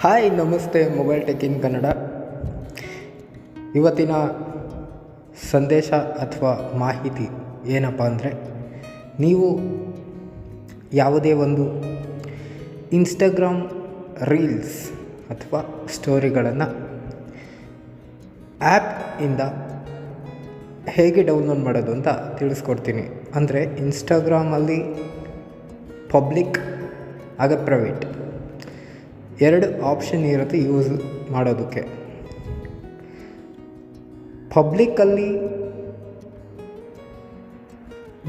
Hi ನಮಸ್ತೆ mobile tech in Kannada ಇವತ್ತಿನ ಸಂದೇಶ ಅಥವಾ ಮಾಹಿತಿ ಏನಪ್ಪ ಅಂದರೆ, ನೀವು ಯಾವುದೇ ಒಂದು ಇನ್ಸ್ಟಾಗ್ರಾಮ್ ರೀಲ್ಸ್ ಅಥವಾ ಸ್ಟೋರಿಗಳನ್ನು ಆ್ಯಪ್ ಇಂದ ಹೇಗೆ ಡೌನ್ಲೋಡ್ ಮಾಡೋದು ಅಂತ ತಿಳಿಸ್ಕೊಡ್ತೀನಿ. ಅಂದರೆ ಇನ್ಸ್ಟಾಗ್ರಾಮಲ್ಲಿ ಪಬ್ಲಿಕ್ ಆಗ ಪ್ರೈವೇಟ್ ಎರಡು ಆಪ್ಷನ್ ಇರುತ್ತೆ ಯೂಸ್ ಮಾಡೋದಕ್ಕೆ. ಪಬ್ಲಿಕ್ಕಲ್ಲಿ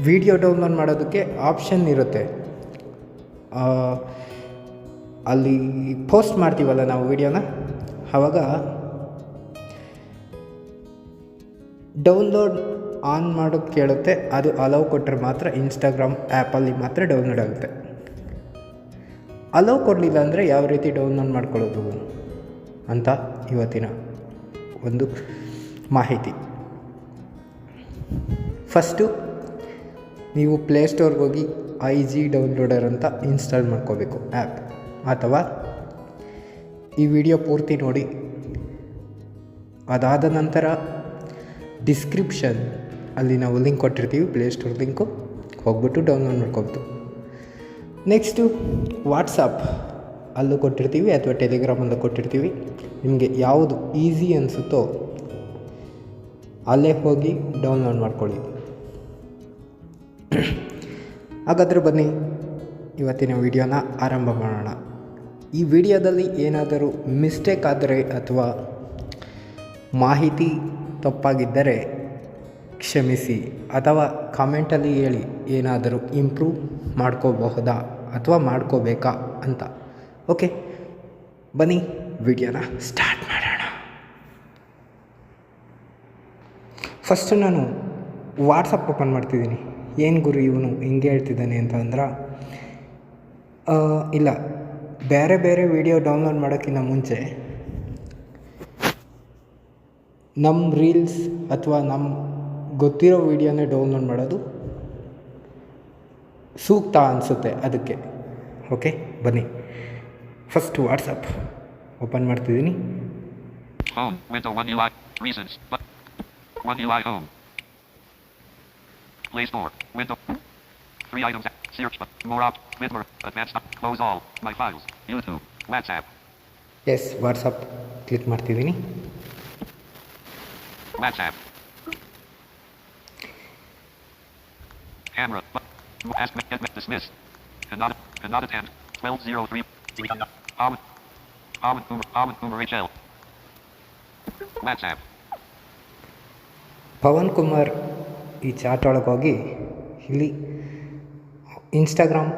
ವಿಡಿಯೋ ಡೌನ್ಲೋಡ್ ಮಾಡೋದಕ್ಕೆ ಆಪ್ಷನ್ ಇರುತ್ತೆ. ಅಲ್ಲಿ ಪೋಸ್ಟ್ ಮಾಡ್ತೀವಲ್ಲ ನಾವು ವಿಡಿಯೋನ ಆವಾಗ ಡೌನ್ಲೋಡ್ ಆನ್ ಮಾಡೋಕ್ಕೆ ಕೇಳುತ್ತೆ, ಅದು ಅಲೌ ಕೊಟ್ಟರೆ ಮಾತ್ರ ಇನ್ಸ್ಟಾಗ್ರಾಮ್ ಆ್ಯಪಲ್ಲಿ ಮಾತ್ರ ಡೌನ್ಲೋಡ್ ಆಗುತ್ತೆ. ಅಲೌ ಕೊಡಲಿಲ್ಲ ಅಂದರೆ ಯಾವ ರೀತಿ ಡೌನ್ಲೋಡ್ ಮಾಡ್ಕೊಳ್ಳೋದು ಅಂತ ಇವತ್ತಿನ ಒಂದು ಮಾಹಿತಿ. ಫಸ್ಟು ನೀವು ಪ್ಲೇಸ್ಟೋರ್ಗೆ ಹೋಗಿ ಐ ಜಿ ಡೌನ್ಲೋಡರ್ ಅಂತ ಇನ್ಸ್ಟಾಲ್ ಮಾಡ್ಕೋಬೇಕು ಆ್ಯಪ್ ಅಥವಾ ಈ ವಿಡಿಯೋ ಪೂರ್ತಿ ನೋಡಿ. ಅದಾದ ನಂತರ ಡಿಸ್ಕ್ರಿಪ್ಷನ್ ಅಲ್ಲಿ ನಾವು ಲಿಂಕ್ ಕೊಟ್ಟಿರ್ತೀವಿ ಪ್ಲೇಸ್ಟೋರ್ ಲಿಂಕು ಹೋಗ್ಬಿಟ್ಟು ಡೌನ್ಲೋಡ್ ಮಾಡ್ಕೊಬೋದು. ನೆಕ್ಸ್ಟು ವಾಟ್ಸಪ್ ಅಲ್ಲೂ ಕೊಟ್ಟಿರ್ತೀವಿ ಅಥವಾ ಟೆಲಿಗ್ರಾಮಲ್ಲೂ ಕೊಟ್ಟಿರ್ತೀವಿ. ನಿಮಗೆ ಯಾವುದು ಈಸಿ ಅನಿಸುತ್ತೋ ಅಲ್ಲೇ ಹೋಗಿ ಡೌನ್ಲೋಡ್ ಮಾಡ್ಕೊಳ್ಳಿ. ಹಾಗಾದರೆ ಬನ್ನಿ, ಇವತ್ತಿನ ವಿಡಿಯೋನ ಆರಂಭ ಮಾಡೋಣ. ಈ ವಿಡಿಯೋದಲ್ಲಿ ಏನಾದರೂ ಮಿಸ್ಟೇಕ್ ಆದರೆ ಅಥವಾ ಮಾಹಿತಿ ತಪ್ಪಾಗಿದ್ದರೆ ಕ್ಷಮಿಸಿ ಅಥವಾ ಕಾಮೆಂಟಲ್ಲಿ ಹೇಳಿ ಏನಾದರೂ ಇಂಪ್ರೂವ್ ಮಾಡ್ಕೋಬಹುದಾ ಅಥವಾ ಮಾಡ್ಕೋಬೇಕಾ ಅಂತ. ಓಕೆ ಬನ್ನಿ, ವಿಡಿಯೋನ ಸ್ಟಾರ್ಟ್ ಮಾಡೋಣ. ಫಸ್ಟು ನಾನು ವಾಟ್ಸಪ್ ಓಪನ್ ಮಾಡ್ತಿದ್ದೀನಿ. ಏನು ಗುರು ಇವನು ಹಿಂಗೆ ಹೇಳ್ತಿದ್ದಾನೆ ಅಂತ ಅಂದ್ರೆ ಇಲ್ಲ, ಬೇರೆ ಬೇರೆ ವಿಡಿಯೋ ಡೌನ್ಲೋಡ್ ಮಾಡೋಕ್ಕಿಂತ ಮುಂಚೆ ನಮ್ಮ ರೀಲ್ಸ್ ಅಥವಾ ನಮ್ಮ ಗೊತ್ತಿರೋ ವಿಡಿಯೋನೇ ಡೌನ್ಲೋಡ್ ಮಾಡೋದು ಸೂಕ್ತ ಅನಿಸುತ್ತೆ ಅದಕ್ಕೆ ಓಕೆ ಬನ್ನಿ ಫಸ್ಟ್ ವಾಟ್ಸಪ್ ಓಪನ್ ಮಾಡ್ತಿದ್ದೀನಿ Home. Window 1 UI. Reasons. But 1 UI Home. Play Store. Window. Three items. Search. But more op. Midler. Advanced. Close all. My files. YouTube. WhatsApp. Yes WhatsApp click ಮಾಡ್ತಿದ್ದೀನಿ WhatsApp. Camera. But ask me. Get me. Dismiss. Cannot. Cannot attend. 1203. Howard. Howard Boomer. Howard Boomer HL. WhatsApp. Pavan Kumar ಈ chat ಒಳಗೆ ಹೋಗಿ ಇಲ್ಲಿ Instagram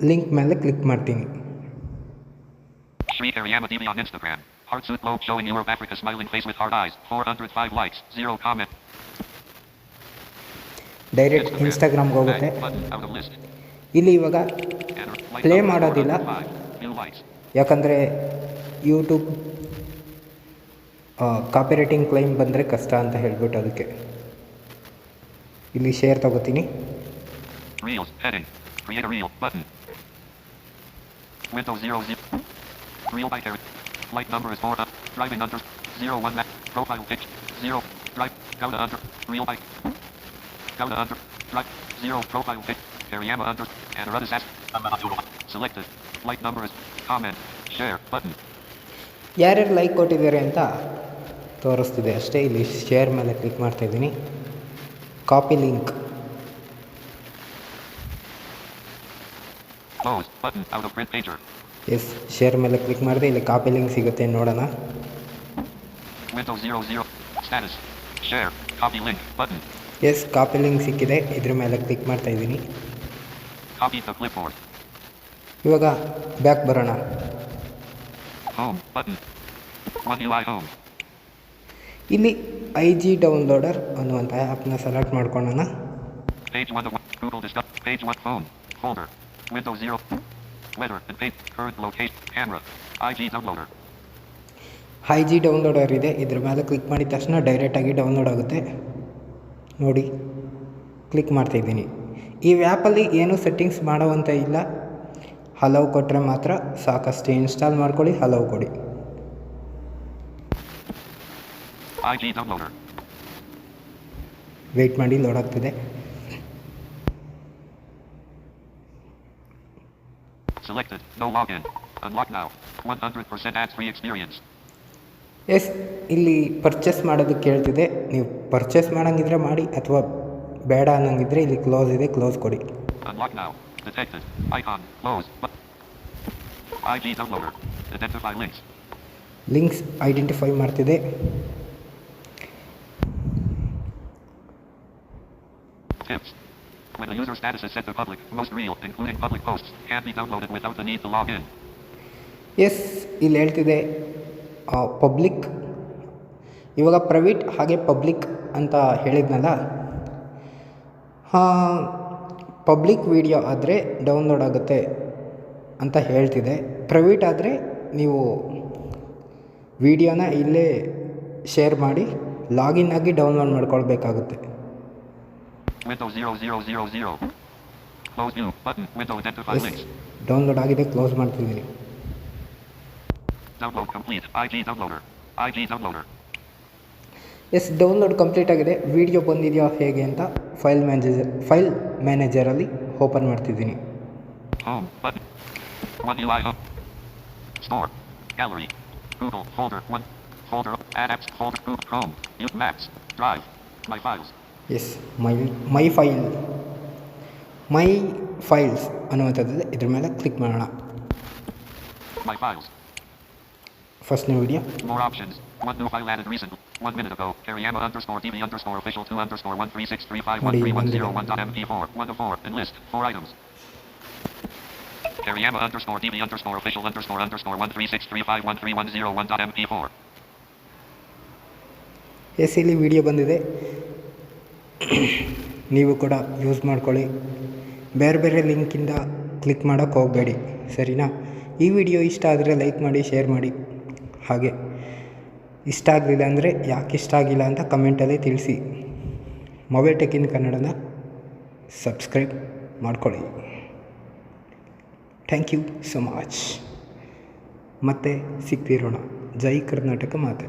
link ಮೇಲೆ click ಮಾಡ್ತೀನಿ Sri Kariyama DB on Instagram. Heart suit logo showing Europe Africa smiling face with hard eyes. 405 likes. Zero comment. Direct ಇನ್ಸ್ಟಾಗ್ರಾಮ್ಗೆ ಹೋಗುತ್ತೆ. ಇಲ್ಲಿ ಇವಾಗ play ಮಾಡೋದಿಲ್ಲ. ಬಾಯ್ ಮಿಲ್ ವಾಯ್ಸ್ ಯಾಕಂದರೆ ಯೂಟೂಬ್ ಕಾಪ್ರೇಟಿಂಗ್ ಕ್ಲೈಮ್ ಬಂದರೆ ಕಷ್ಟ ಅಂತ ಹೇಳ್ಬಿಟ್ಟು ಅದಕ್ಕೆ. ಇಲ್ಲಿ ಶೇರ್ ತಗೋತೀನಿ. ವೈ ಯಾಂಸ್ ವೈ ವೆಫರ್ ವೆಂಟು ಝೀರೋ ಜಿ Go under. Right. Zero Profile pic. Kariyama under. And Arudis ask. Selected. Light number is. Comment. Share. Button. ಯಾರ್ಯಾರು ಲೈಕ್ ಕೊಟ್ಟಿದ್ದಾರೆ ಅಂತ ತೋರಿಸ್ತಿದೆ ಅಷ್ಟೇ ಇಲ್ಲಿ ಶೇರ್ ಮೇಲೆ ಕ್ಲಿಕ್ ಮಾಡ್ತಾಯಿದ್ದೀನಿ ಕಾಪಿ ಲಿಂಕ್. ಎಸ್ ಶೇರ್ ಮೇಲೆ ಕ್ಲಿಕ್ ಮಾಡಿದೆ ಇಲ್ಲಿ ಕಾಪಿ ಲಿಂಕ್ ಸಿಗುತ್ತೆ ನೋಡೋಣ Window 0 0. Status. Share. Copy link. Button. Yes copy link ಸಿಕ್ಕಿದೆ. ಇದ್ರ ಮೇಲೆ ಕ್ಲಿಕ್ ಮಾಡ್ತಾ ಇದ್ದೀನಿ. ಇವಾಗ ಬ್ಯಾಕ್ ಬರೋಣ. ಇಲ್ಲಿ ಐ ಜಿ ಡೌನ್ಲೋಡರ್ ಅನ್ನುವಂಥ ಆ್ಯಪ್ನ ಸೆಲೆಕ್ಟ್ ಮಾಡ್ಕೊಳ್ಳೋಣ. Page one, Google Discover, page one, phone, folder, G downloader ಇದೆ. ಇದ್ರ ಮೇಲೆ ಕ್ಲಿಕ್ ಮಾಡಿದ ತಕ್ಷಣ ಡೈರೆಕ್ಟಾಗಿ ಡೌನ್ಲೋಡ್ ಆಗುತ್ತೆ. ನೋಡಿ ಕ್ಲಿಕ್ ಮಾಡ್ತಾಯಿದ್ದೀನಿ ಈ ವ್ಯಾಪಲ್ಲಿ ಏನೂ ಸೆಟ್ಟಿಂಗ್ಸ್ ಮಾಡೋವಂಥ ಇಲ್ಲ ಹಲವು ಕೊಟ್ಟರೆ ಮಾತ್ರ ಸಾಕಷ್ಟು ಇನ್ಸ್ಟಾಲ್ ಮಾಡ್ಕೊಳ್ಳಿ ಹಲವು ಕೊಡಿ. ವೆಯ್ಟ್ ಮಾಡಿ ಲೋಡ್ ಆಗ್ತಿದೆ Selected. No login. Unlock now. 100% ads-free experience. Yes ಇಲ್ಲಿ ಪರ್ಚೇಸ್ ಮಾಡೋದಕ್ಕೆ ಕೇಳ್ತಿದೆ ನೀವು ಪರ್ಚೇಸ್ ಮಾಡೋಂಗಿದ್ರೆ ಮಾಡಿ ಅಥವಾ ಬೇಡ ಅನ್ನೋಂಗಿದ್ರೆ ಇಲ್ಲಿ ಕ್ಲೋಸ್ ಇದೆ ಕ್ಲೋಸ್ ಕೊಡಿ. ಲಿಂಕ್ಸ್ ಐಡೆಂಟಿಫೈ ಮಾಡ್ತಿದೆ. When the user status is set to public, most real, including public posts, can be downloaded without the need to log in. Yes ಇಲ್ಲಿ ಹೇಳ್ತಿದೆ ಪಬ್ಲಿಕ್ ಇವಾಗ ಪ್ರೈವೇಟ್ ಹಾಗೆ ಪಬ್ಲಿಕ್ ಅಂತ ಹೇಳಿದ್ನಲ್ಲ ಹಾಂ ಪಬ್ಲಿಕ್ ವಿಡಿಯೋ ಆದರೆ ಡೌನ್ಲೋಡ್ ಆಗುತ್ತೆ ಅಂತ ಹೇಳ್ತಿದೆ ಪ್ರೈವೇಟ್ ಆದರೆ ನೀವು ವಿಡಿಯೋನ ಇಲ್ಲೇ ಶೇರ್ ಮಾಡಿ ಲಾಗಿನ್ ಆಗಿ ಡೌನ್ಲೋಡ್ ಮಾಡ್ಕೊಳ್ಬೇಕಾಗುತ್ತೆ Windows 0000. Close view. Button. Window identify yes links. Download ಆಗಿದೆ ಕ್ಲೋಸ್ ಮಾಡ್ತಿದ್ದೀನಿ download complete IGS downloader IGS downloader it's download complete ಆಗಿದೆ. ವಿಡಿಯೋ ಬಂದಿದೆಯಾ ಹೇಗೆ ಅಂತ ಫೈಲ್ ಮ್ಯಾನೇಜರ್ ಫೈಲ್ ಮ್ಯಾನೇಜರ್ ಅಲ್ಲಿ ಓಪನ್ ಮಾಡ್ತಿದೀನಿ ಹಾ bye bye store gallery folder 1 folder apps folder ಹೋಗೋಣ max bye bye yes my my file my files ಅನ್ನುವಂತದ್ದು ಇದ್ರ ಮೇಲೆ ಕ್ಲಿಕ್ ಮಾಡೋಣ. Bye bye files. new video. More options. One new file added recent. One minute ago. Kariyama underscore TV underscore official two underscore one three six three five one three one zero one dot MP4. One of four. Enlist. Four items. Kariyama underscore TV underscore official underscore underscore one three six three five one three one zero one dot MP4. Yes ಇಲ್ಲಿ video ಬಂದಿದೆ ನೀವು ಕೂಡ use ಮಾಡ್ಕೊಳ್ಳಿ ಬೇರೆ ಬೇರೆ ಲಿಂಕಿಂದ click ಮಾಡೋಕ್ಕೆ ಹೋಗಬೇಡಿ ಸರಿನಾ ಈ ವಿಡಿಯೋ ಇಷ್ಟ ಆದರೆ ಲೈಕ್ ಮಾಡಿ ಶೇರ್ ಮಾಡಿ ಹಾಗೆ ಇಷ್ಟ ಆಗಲಿಲ್ಲ ಅಂದರೆ ಯಾಕೆ ಇಷ್ಟ ಆಗಿಲ್ಲ ಅಂತ ಕಮೆಂಟಲ್ಲಿ ತಿಳಿಸಿ. ಮೊಬೈಲ್ ಟೆಕ್ ಇನ್ ಕನ್ನಡನ ಸಬ್ಸ್ಕ್ರೈಬ್ ಮಾಡ್ಕೊಳ್ಳಿ. ಥ್ಯಾಂಕ್ ಯು ಸೊ ಮಚ್ ಮತ್ತೆ ಸಿಗ್ತಿರೋಣ. ಜೈ ಕರ್ನಾಟಕ ಮಾತೆ.